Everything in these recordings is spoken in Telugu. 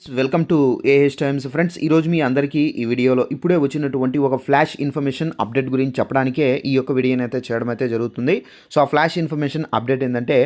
Welcome to A H times friends ఈరోజు మీ అందరికీ ఈ వీడియోలో ఇప్పుడే వచ్చినటువంటి ఒక ఫ్లాష్ ఇన్ఫర్మేషన్ అప్డేట్ గురించి చెప్పడానికే ఈ యొక్క వీడియోని అయితే చేయడం అయితే జరుగుతుంది. సో ఆ ఫ్లాష్ ఇన్ఫర్మేషన్ అప్డేట్ ఏంటంటే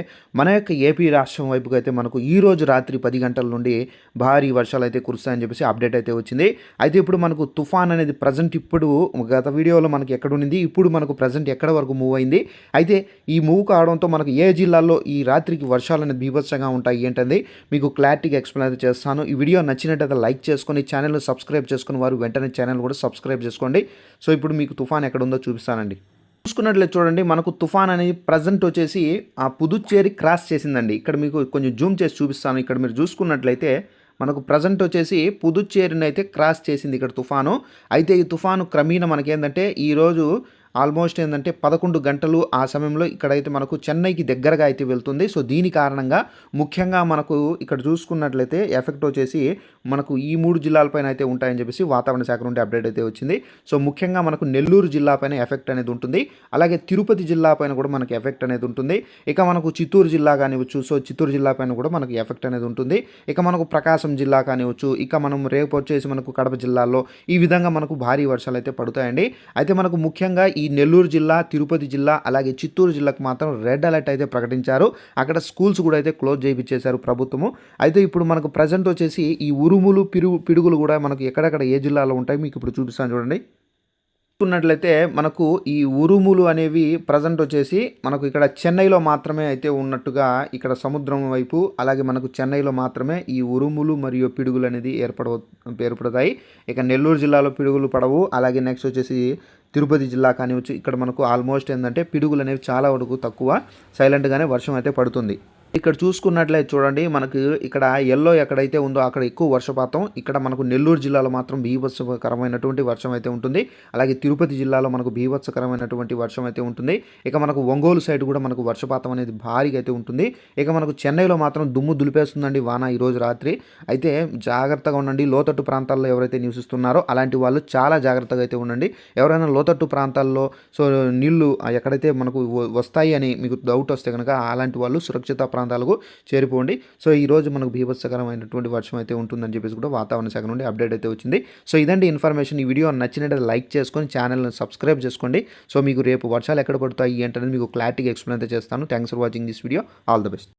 మన యొక్క ఏపీ రాష్ట్రం వైపుకి అయితే మనకు ఈ రోజు రాత్రి పది గంటల నుండి భారీ వర్షాలు అయితే కురుస్తాయని చెప్పేసి అప్డేట్ అయితే వచ్చింది. అయితే ఇప్పుడు మనకు తుఫాన్ అనేది ప్రజెంట్ ఇప్పుడు గత వీడియోలో మనకి ఎక్కడ ఉండింది? ఇప్పుడు మనకు ప్రజెంట్ ఎక్కడ వరకు మూవ్ అయింది? అయితే ఈ మూవ్ కావడంతో మనకు ఏ జిల్లాల్లో ఈ రాత్రికి వర్షాలు అనేది బీభత్సంగా ఉంటాయి ఏంటంది మీకు క్లారిటీగా ఎక్స్ప్లెయిన్ అయితే చేస్తాను. వీడియో నచ్చినట్టయితే లైక్ చేసుకొని ఛానల్ సబ్స్క్రైబ్ చేసుకుని వారు వెంటనే ఛానల్ కూడా సబ్స్క్రైబ్ చేసుకోండి. సో ఇప్పుడు మీకు తుఫాన్ ఎక్కడ ఉందో చూపిస్తానండి. చూసుకున్నట్లయితే చూడండి మనకు తుఫాన్ అనేది ప్రజెంట్ వచ్చేసి ఆ పుదుచ్చేరి క్రాస్ చేసిందండి. ఇక్కడ మీకు కొంచెం జూమ్ చేసి చూపిస్తాను. ఇక్కడ మీరు చూసుకున్నట్లయితే మనకు ప్రజెంట్ వచ్చేసి పుదుచ్చేరిని అయితే క్రాస్ చేసింది ఇక్కడ తుఫాను. అయితే ఈ తుఫాను క్రమేణా మనకేంటంటే ఈరోజు ఆల్మోస్ట్ ఏంటంటే పదకొండు గంటలు ఆ సమయంలో ఇక్కడైతే మనకు చెన్నైకి దగ్గరగా అయితే వెళ్తుంది. సో దీని కారణంగా ముఖ్యంగా మనకు ఇక్కడ చూసుకున్నట్లయితే ఎఫెక్ట్ వచ్చేసి మనకు ఈ మూడు జిల్లాలపైన అయితే ఉంటాయని చెప్పేసి వాతావరణ శాఖ నుండి అప్డేట్ అయితే వచ్చింది. సో ముఖ్యంగా మనకు నెల్లూరు జిల్లా పైన ఎఫెక్ట్ అనేది ఉంటుంది. అలాగే తిరుపతి జిల్లా పైన కూడా మనకి ఎఫెక్ట్ అనేది ఉంటుంది. ఇక మనకు చిత్తూరు జిల్లా కానివచ్చు సో చిత్తూరు జిల్లా పైన కూడా మనకి ఎఫెక్ట్ అనేది ఉంటుంది. ఇక మనకు ప్రకాశం జిల్లా కానివచ్చు ఇక మనం రేపు వచ్చేసి మనకు కడప జిల్లాలో ఈ విధంగా మనకు భారీ వర్షాలు అయితే పడుతాయండి. అయితే మనకు ముఖ్యంగా ఈ నెల్లూరు జిల్లా తిరుపతి జిల్లా అలాగే చిత్తూరు జిల్లాకు మాత్రం రెడ్ అలర్ట్ అయితే ప్రకటించారు. అక్కడ స్కూల్స్ కూడా అయితే క్లోజ్ చేయించేశారు ప్రభుత్వము. అయితే ఇప్పుడు మనకు ప్రజెంట్ వచ్చేసి ఈ ఊరు ఉరుములు పిరుగు పిడుగులు కూడా మనకు ఎక్కడెక్కడ ఏ జిల్లాలో ఉంటాయి మీకు ఇప్పుడు చూపిస్తాను చూడండి. చూసుకున్నట్లయితే మనకు ఈ ఉరుములు అనేవి ప్రజెంట్ వచ్చేసి మనకు ఇక్కడ చెన్నైలో మాత్రమే అయితే ఉన్నట్టుగా ఇక్కడ సముద్రం వైపు అలాగే మనకు చెన్నైలో మాత్రమే ఈ ఉరుములు మరియు పిడుగులు అనేది ఏర్పడ ఏర్పడతాయి. ఇక నెల్లూరు జిల్లాలో పిడుగులు పడవు. అలాగే నెక్స్ట్ వచ్చేసి తిరుపతి జిల్లా కానివచ్చు ఇక్కడ మనకు ఆల్మోస్ట్ ఏంటంటే పిడుగులు అనేవి చాలా వరకు తక్కువ. సైలెంట్గానే వర్షం అయితే పడుతుంది. ఇక్కడ చూసుకున్నట్లయితే చూడండి మనకు ఇక్కడ ఎల్లో ఎక్కడైతే ఉందో అక్కడ ఎక్కువ వర్షపాతం. ఇక్కడ మనకు నెల్లూరు జిల్లాలో మాత్రం బీభత్సకరమైనటువంటి వర్షం అయితే ఉంటుంది. అలాగే తిరుపతి జిల్లాలో మనకు బీభత్సకరమైనటువంటి వర్షం అయితే ఉంటుంది. ఇక మనకు ఒంగోలు సైడ్ కూడా మనకు వర్షపాతం అనేది భారీగా అయితే ఉంటుంది. ఇక మనకు చెన్నైలో మాత్రం దుమ్ము దులిపేస్తుందండి వాన ఈరోజు రాత్రి. అయితే జాగ్రత్తగా ఉండండి. లోతట్టు ప్రాంతాల్లో ఎవరైతే నివసిస్తున్నారో అలాంటి వాళ్ళు చాలా జాగ్రత్తగా అయితే ఉండండి. ఎవరైనా లోతట్టు ప్రాంతాల్లో సో నీళ్ళు ఎక్కడైతే మనకు వస్తాయి అని మీకు డౌట్ వస్తే కనుక అలాంటి వాళ్ళు సురక్షిత ప్రాంతాలకు చేరిపోండి. సో ఈ రోజు మనకు బీభత్సకరమైనటువంటి వర్షం అయితే ఉంటుందని చెప్పేసి కూడా వాతావరణ శాఖ నుండి అప్డేట్ అయితే వచ్చింది. సో ఇదండి ఇన్ఫర్మేషన్. ఈ వీడియో నచ్చినట్టు లైక్ చేసుకొని ఛానల్ని సబ్స్క్రైబ్ చేసుకోండి. సో మీకు రేపు వర్షాలు ఎక్కడ పడతాయి ఏంటనేది మీకు క్లారిటీగా ఎక్స్ప్లెయిన్ అయితే చేస్తాను. Thanks for watching this video. All the best.